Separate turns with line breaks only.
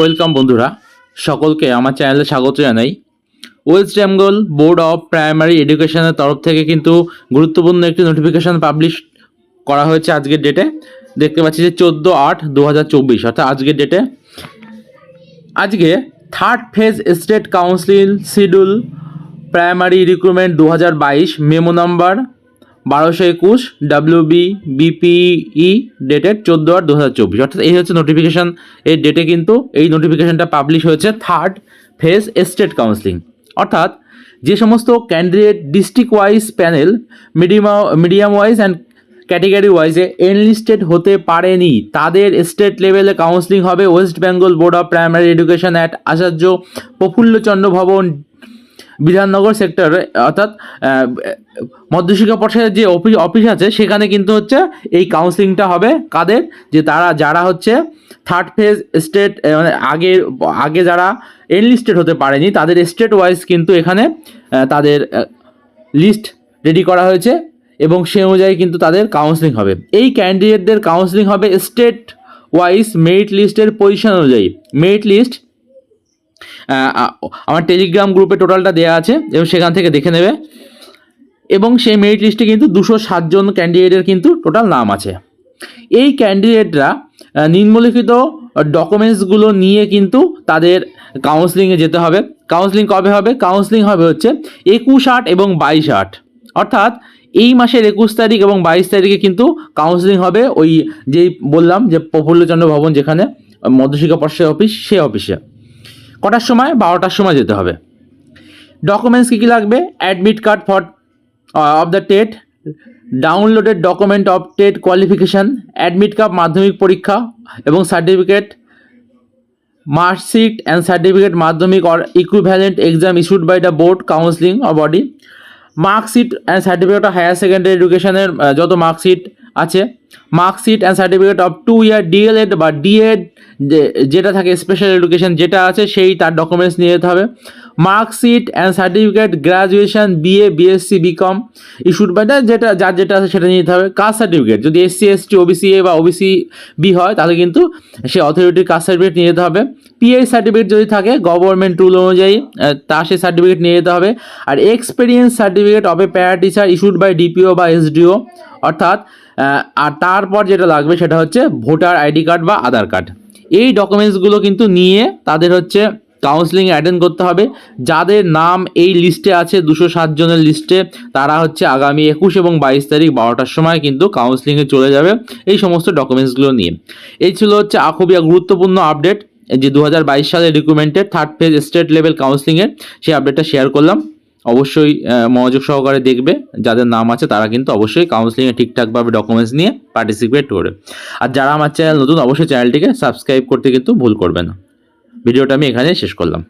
Welcome বন্ধুরা, সকলকে আমার চ্যানেলে স্বাগত জানাই। West Bengal Board of Primary এডুকেশনের তরফ থেকে কিন্তু গুরুত্বপূর্ণ একটি নোটিফিকেশন পাবলিশ করা হয়েছে আজকের ডেটে। দেখতে পাচ্ছি যে চোদ্দ আট দু অর্থাৎ আজকের ডেটে। আজকে third phase state council schedule primary recruitment দু হাজার বাইশ মেমো নাম্বার বারোশো একুশ ডাব্লিউ বি বিপিই ডেটেড চোদ্দ আট দু হাজার চব্বিশ। অর্থাৎ এই হচ্ছে নোটিফিকেশান এর ডেটে কিন্তু এই নোটিফিকেশানটা পাবলিশ হয়েছে থার্ড ফেজ স্টেট কাউন্সিলিং অর্থাৎ যে সমস্ত candidate district wise panel medium medium wise and category ওয়াইজে enlisted হতে পারেনি, তাদের স্টেট লেভেলে কাউন্সিলিং হবে। West Bengal Board of Primary Education at Acharya Prafullachandra Bhavan Bidhannagar sector অর্থাৎ মধ্যশিক্ষা পর্ষদের যে অফিস অফিস আছে, সেখানে কিন্তু হচ্ছে এই কাউন্সিলিংটা হবে কাদের? যে তারা, যারা হচ্ছে থার্ড ফেজ স্টেট মানে আগে আগে যারা এনলিস্টেড হতে পারেনি, তাদের স্টেট ওয়াইজ কিন্তু এখানে তাদের লিস্ট রেডি করা হয়েছে এবং সে অনুযায়ী কিন্তু তাদের কাউন্সিলিং হবে। এই ক্যান্ডিডেটদের কাউন্সিলিং হবে স্টেট ওয়াইজ মেরিট লিস্টের পজিশন অনুযায়ী। মেরিট লিস্ট আমার টেলিগ্রাম গ্রুপে টোটালটা দেওয়া আছে, এবং সেখান থেকে দেখে নেবে। এবং সেই মেরিট লিস্টে কিন্তু দুশো সাতজন ক্যান্ডিডেটের কিন্তু টোটাল নাম আছে। এই ক্যান্ডিডেটরা নিম্নলিখিত ডকুমেন্টসগুলো নিয়ে কিন্তু তাদের কাউন্সিলিংয়ে যেতে হবে। কাউন্সিলিং কবে হবে? কাউন্সিলিং হবে হচ্ছে একুশ আট এবং বাইশ আট। অর্থাৎ এই মাসের একুশ তারিখ এবং বাইশ তারিখে কিন্তু কাউন্সিলিং হবে ওই যেই বললাম যে প্রফুল্লচন্দ্র ভবন যেখানে মধ্যশিক্ষা পর্ষদ অফিস সে অফিসে কটার সময়? বারোটার সময় যেতে হবে। ডকুমেন্টস কী কী লাগবে? Admit card for of the TET downloaded document of TET qualification admit card Madhyamik পরীক্ষা এবং certificate marksheet and certificate Madhyamik or equivalent exam issued by the board counselling of body marksheet and certificate of higher secondary এডুকেশনের যত marksheet আছে। Marksheet and certificate of two year DElEd বা DEd যেটা থাকে special education যেটা আছে, সেই তার ডকুমেন্টস নিয়ে যেতে হবে। Marksheet and certificate graduation BA BSc BCom issued by যেটা, যার যেটা আছে সেটা নিয়ে যেতে হবে। কাস্ট সার্টিফিকেট যদি এসসি এসটি ওবিসি এ বা ওবিসি বি হয়, তাহলে কিন্তু সে অথরিটির কাস্ট সার্টিফিকেট নিয়ে যেতে হবে। পিএইচ সার্টিফিকেট যদি থাকে গভর্নমেন্ট রুল অনুযায়ী তার সেই সার্টিফিকেট নিয়ে যেতে হবে। আর experience certificate of a para teacher issued by DPO বা এসডিও অর্থাৎ আর তারপর যেটা লাগবে সেটা হচ্ছে ভোটার আইডি কার্ড বা আধার কার্ড। এই ডকুমেন্টসগুলো কিন্তু নিয়ে তাদের হচ্ছে কাউন্সিলিং অ্যাটেন্ড করতে হবে। যাদের নাম এই লিস্টে আছে, দুশো সাত জনের লিস্টে তারা হচ্ছে আগামী একুশ এবং বাইশ তারিখ বারোটার সময় কিন্তু কাউন্সিলিংয়ে চলে যাবে এই সমস্ত ডকুমেন্টসগুলো নিয়ে। এই ছিল হচ্ছে খুবই গুরুত্বপূর্ণ আপডেট যে দু হাজার বাইশ সালের রিক্রুটমেন্টের থার্ড ফেজ স্টেট লেভেল কাউন্সিলিংয়ের সেই আপডেটটা শেয়ার করলাম। অবশ্যই মনোযোগ সহকারে দেখবে, যাদের নাম আছে তারা কিন্তু অবশ্যই কাউন্সিলিংয়ে ঠিকঠাকভাবে ডকুমেন্টস নিয়ে পার্টিসিপেট করবে। আর যারা আমার চ্যানেল নতুন, অবশ্যই চ্যানেলটিকে সাবস্ক্রাইব করতে কিন্তু ভুল করবে না। ভিডিওটা আমি এখানেই শেষ করলাম।